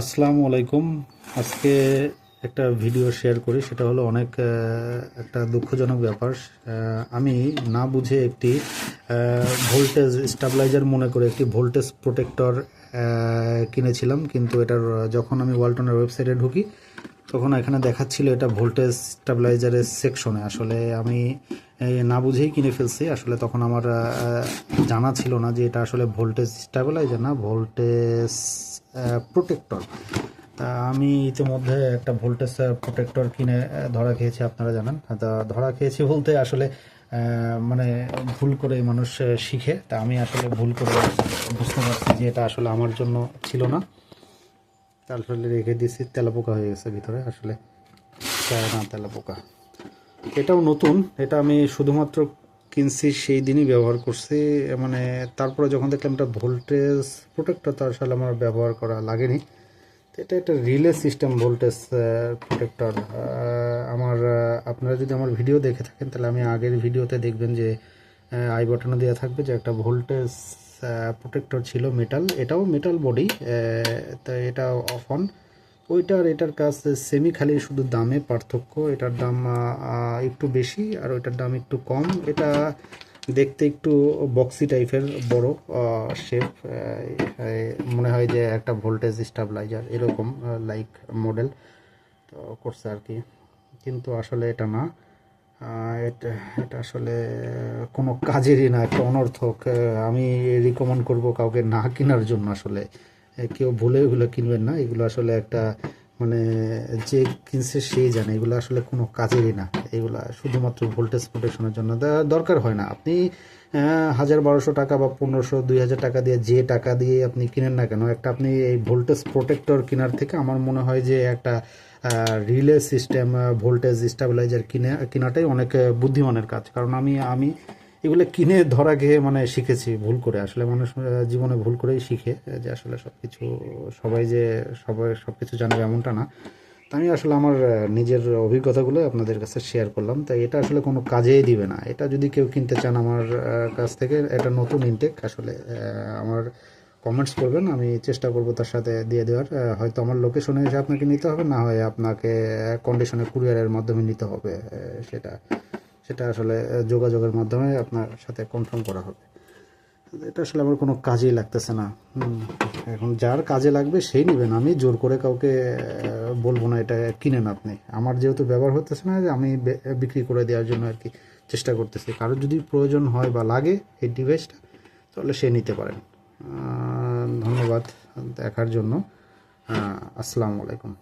আসসালামু আলাইকুম। আজকে একটা ভিডিও শেয়ার করি, সেটা হলো অনেক একটা দুঃখজনক ব্যাপার। আমি না বুঝে একটি ভোল্টেজ স্টাবলাইজার মনে করে একটি ভোল্টেজ প্রোটেক্টর কিনেছিলাম। কিন্তু এটার, যখন আমি ওয়ালটনের ওয়েবসাইটে ঢুকি তখন এখানে দেখাচ্ছিল এটা ভোল্টেজ স্টাবিলাইজারের সেকশনে। আসলে আমি না বুঝেই কিনে ফেলছি। আসলে তখন আমার জানা ছিল না যে এটা আসলে ভোল্টেজ স্টাবিলাইজার না, ভোল্টেজ প্রোটেক্টর। তা আমি ইতিমধ্যে একটা ভোল্টেজ প্রোটেক্টর কিনে ধরা খেয়েছি, আপনারা জানেন। তা ধরা খেয়েছি বলতে আসলে মানে ভুল করে মানুষ শিখে। তা আমি আসলে ভুল করে বুঝতে পারছি যে এটা আসলে আমার জন্য ছিল না। তারপরে রেখে দিয়েছি, তেলাপোকা হয়ে গেছে ভিতরে, আসলে চায় না তেলাপোকা। এটাও নতুন, এটা আমি শুধুমাত্র কিনছি সেই দিনই ব্যবহার করছি মানে তারপরে যখন দেখলাম এটা ভোল্টেজ প্রোটেক্টর, তার আসলে আমার ব্যবহার করা লাগেনি। তো এটা একটা রিলে সিস্টেম ভোল্টেজ প্রোটেক্টর আমার আপনারা যদি আমার ভিডিও দেখে থাকেন, তাহলে আমি আগের ভিডিওতে দেখবেন যে আই বাটনে দেওয়া থাকবে যে একটা ভোল্টেজ প্রোটেক্টর ছিল মেটাল এটাও মেটাল বডি তো এটা অফ অন ওইটার, এটার কাজ সেমি খালি, শুধু দামে পার্থক্য, এটার দাম একটু বেশি আর ওইটার দাম একটু কম। এটা দেখতে একটু বক্সি টাইপের বড় শেপ মনে হয় যে একটা ভোল্টেজ স্টাবলাইজার এরকম লাইক মডেল তো করছে আর কি। কিন্তু আসলে এটা না। এটা এটা আসলে কোনো কাজেরই না, একটা অনর্থক। আমি রিকমেন্ড করব কাউকে না কেনার জন্য আসলে। কেউ ভুলে এগুলো কিনবেন না। এগুলো আসলে একটা মানে যে কিনছে সেই জানে। এগুলো আসলে কোনো কাজেরই না। এগুলো শুধুমাত্র ভোল্টেজ প্রোটেকশনের জন্য। দরকার হয় না। আপনি হাজার বারোশো টাকা বা পনেরোশো, দুই হাজার টাকা দিয়ে যে টাকা দিয়ে আপনি কিনেন না কেন, একটা আপনি এই ভোল্টেজ প্রোটেক্টর কেনার থেকে আমার মনে হয় যে একটা রিলে সিস্টেম ভোল্টেজ স্টাবিলাইজার কিনে, কেনাটাই অনেক বুদ্ধিমানের কাজ। কারণ আমি আমি এগুলো কিনে ধরা গিয়ে মানে শিখেছি ভুল করে। আসলে মানুষ জীবনে ভুল করেই শিখে যে আসলে সব কিছু সবাই যে সবাই সব কিছু জানবে এমনটা না। আমি আসলে আমার নিজের অভিজ্ঞতাগুলো আপনাদের কাছে শেয়ার করলাম। তাই এটা আসলে কোনো কাজেই দিবে না। এটা যদি কেউ কিনতে চান আমার কাছ থেকে, এটা নতুন ইনটেক আসলে আমার কমেন্টস করবেন, আমি চেষ্টা করব তার সাথে দিয়ে দেওয়ার। হয়তো আমার লোকেশনে এসে আপনাকে নিতে হবে, না হয় আপনাকে কন্ডিশনে কুরিয়ারের মাধ্যমে নিতে হবে সেটা সেটা আসলে যোগাযোগের মাধ্যমে আপনার সাথে কনফার্ম করা হবে। এটা আসলে আমার কোনো কাজেই লাগতেছে না। এখন যার কাজে লাগবে সেই নেবেন আমি জোর করে কাউকে বলব না এটা কিনেন আপনি। আমার যেহেতু ব্যবহার হতেছে না আমি বিক্রি করে দেওয়ার জন্য আর কি চেষ্টা করতেছি। কারোর যদি প্রয়োজন হয় বা লাগে এই ডিভাইসটা, তাহলে সে নিতে পারেন। ধন্যবাদ দেখার জন্য। আসসালামু আলাইকুম।